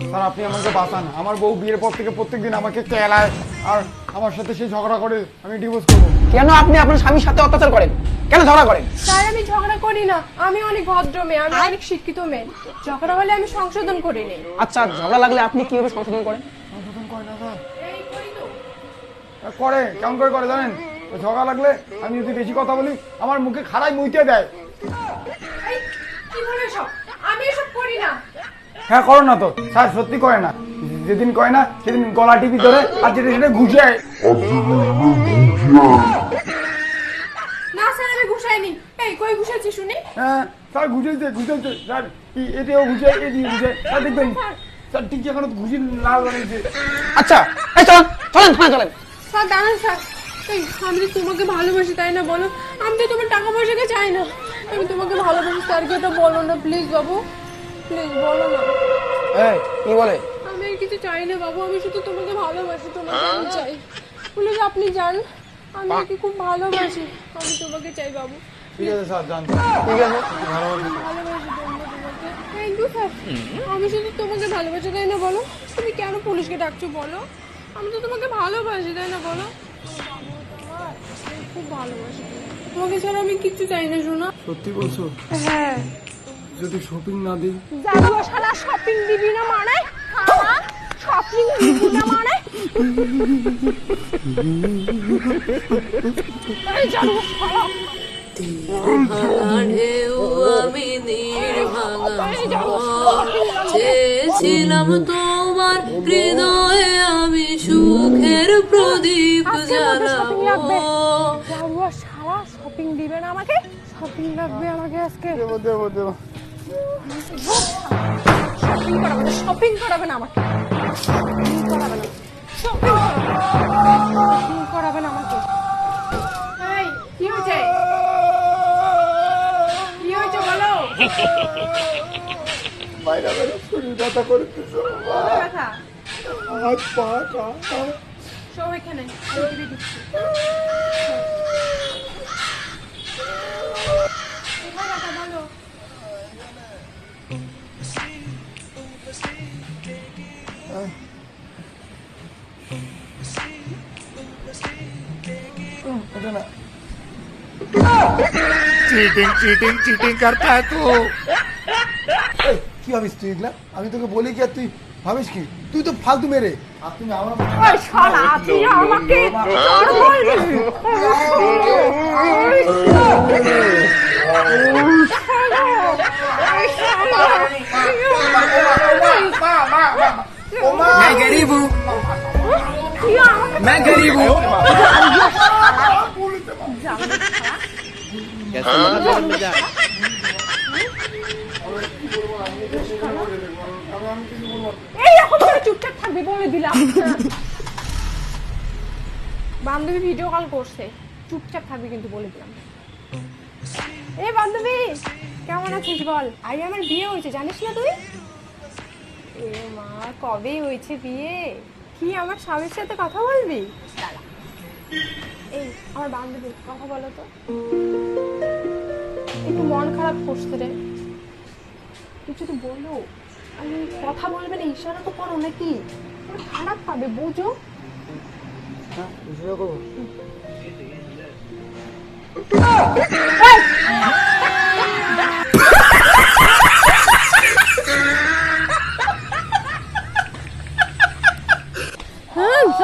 Sir আপনি আমাকে বাঁচান। আমার বউ বিয়ের পর থেকে প্রত্যেকদিন আমাকে কেলায় আর আমার সাথে সে ঝগড়া করে আমি ডিভোর্স করব। কেন আপনি আপনার স্বামীর সাথে অত্যাচার করেন? কেন ঝগড়া করেন? স্যার আমি ঝগড়া করি না। আমি অনেক ভদ্র মেয়ে আমি অনেক শিক্ষিত মেয়ে। ঝগড়া হলে আমি সংশোধন করি নি। আচ্ছা ঝগড়া লাগলে আপনি কীভাবে সংশোধন করেন? সংশোধন করে না স্যার। এই করি তো আর করে কেমন করে করে জানেন? ঝগড়া লাগলে আমি যদি বেশি কথা বলি আমার মুখে খাড়াই মুইতে দেয়। কি বলে না হ্যাঁ করো না তো। স্যার সত্যি করে না? যেদিন করে না সেদিন গলা টিপি ধরে আর যেটা সেটা ঘুষে না স্যার আমি ঘুষাইনি এই কই ঘুষাচ্ছি শুনি? হ্যাঁ স্যার ঘুষেছে ঘুষেছে স্যার এটাও ঘুষে এদিকে ঘুষে স্যার দেখবেন স্যার। ঠিক এখনও ঘুষি লাল বানিয়েছে আচ্ছা এই চলেন চলেন থানা চলেন। স্যার দাঁড়ান স্যার। এই আমি তো তোমাকে ভালোবাসি তাই না বলো? আমি তো তোমার টাকা পয়সাকে চাই না। আমি তোমাকে ভালোবাসি স্যারকে এটা বলো না প্লিজ বাবু? প্লিজ বলো না। এই কি বলে। আমি আর কিছু চাই না বাবু। আমি শুধু তোমাকে ভালোবাসি তোমাকে আমি চাই। প্লিজ আপনি যান আমি ওকে খুব ভালোবাসি। আমি তোমাকে চাই বাবু। ঠিক আছে স্যার জানতো ঠিক আছে। ভালোবাসি। থ্যাংক ইউ স্যার আমি শুধু তোমাকে ভালোবাসি তাই না বলো? তুমি কেন পুলিশকে ডাকছো বলো? আমি তো তোমাকে ভালোবাসি তাই না বলো? খুব ভালোবাসি। তোমাকে ছাড়া আমি কিচ্ছু চাই না শোনা। সত্যি বলছো? হ্যাঁ। যদি শপিং না দিই? যাব শালা শপিং দিবি না মানে? শপিং দিবি না মানে? এই যাব শালা। ঢেউ আমি চেয়েছিলাম তোমার হৃদয়ে আমি সুখের প্রদীপ। জ্বালাবো। যাব শপিং দিবে না আমাকে? শপিং লাগবে আমাকে আজকে। দেবো দেবো দেবো। শপিং করাবে না শপিং করাবে না আমাকে। শপিং করাবে না। শপিং করাবে না আমাকে। এই কি হয়েছে? কি হয়েছে বলো? বাইরে বাইরে শরীর ব্যথা করে দিছো কোথায় ব্যথা? হাত পা পা। শো এখানে দিচ্ছি এটা না चीटिंग चीटिंग चीटिंग करता है तू এই, কি ভাবিস তুই এগুলা আমি তোকে বলি কি আর তুই ভাবিস কি তুই তো ফালতু মেরে আর তুমি আমার ওই শালা তুই আমাকে गरीब हूँ मैं गरीब हूँ এই এখন তোরা চুপচাপ থাকবি বলে দিলাম বান্ধবী ভিডিও কল করছে চুপচাপ থাকবি কিন্তু বলে দিলাম এই বান্ধবী কেমন আছিস বল আগে আমার বিয়ে হয়েছে জানিস না তুই এ মা কবে হয়েছে বিয়ে? কি আমার স্বামীর সাথে কথা বলবি? এই আমার বান্ধবী কথা বলো তো। একটু মন খারাপ করছে রে। কিছু তো বলো আমি কথা বলবে না ইশারা তো করো নাকি? খারাপ পাবে বোঝো। হ্যাঁ বুঝে করব।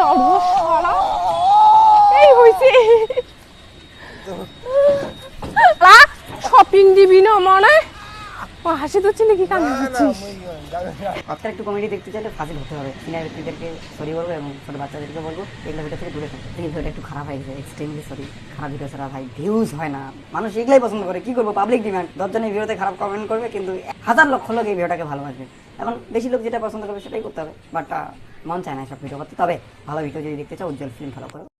হ্যাঁ শালা এই হইছে দিবি না মানে ও হাসি দিচ্ছি নাকি কান্না দিচ্ছিস আপনার একটু কমেডি দেখতে চাইলে ফাজিল হতে হবে। সিনিয়র ব্যক্তিদেরকে সরি বলব এবং ছোটো বাচ্চাদেরকে বলব এগুলো ভিডিও থেকে দূরে থাকবে এই ভিডিওটা একটু খারাপ হয়ে গেছে এক্সট্রিমলি সরি খারাপ ভিডিও ছাড়া ভাই ভিউজ হয় না। মানুষ এগুলাই পছন্দ করে। কি করব? পাবলিক ডিমান্ড দশজন এই ভিডিওতে খারাপ কমেন্ট করবে কিন্তু হাজার লক্ষ লোক এই ভিডিওটাকে ভালোবাসবে। এখন বেশি লোক যেটা পছন্দ করবে সেটাই করতে হবে। বাট মন চায় না সব ভিডিও করতে। তবে ভালো ভিডিও যদি দেখতে চাও উজ্জ্বল ফিল্ম ফলো করো।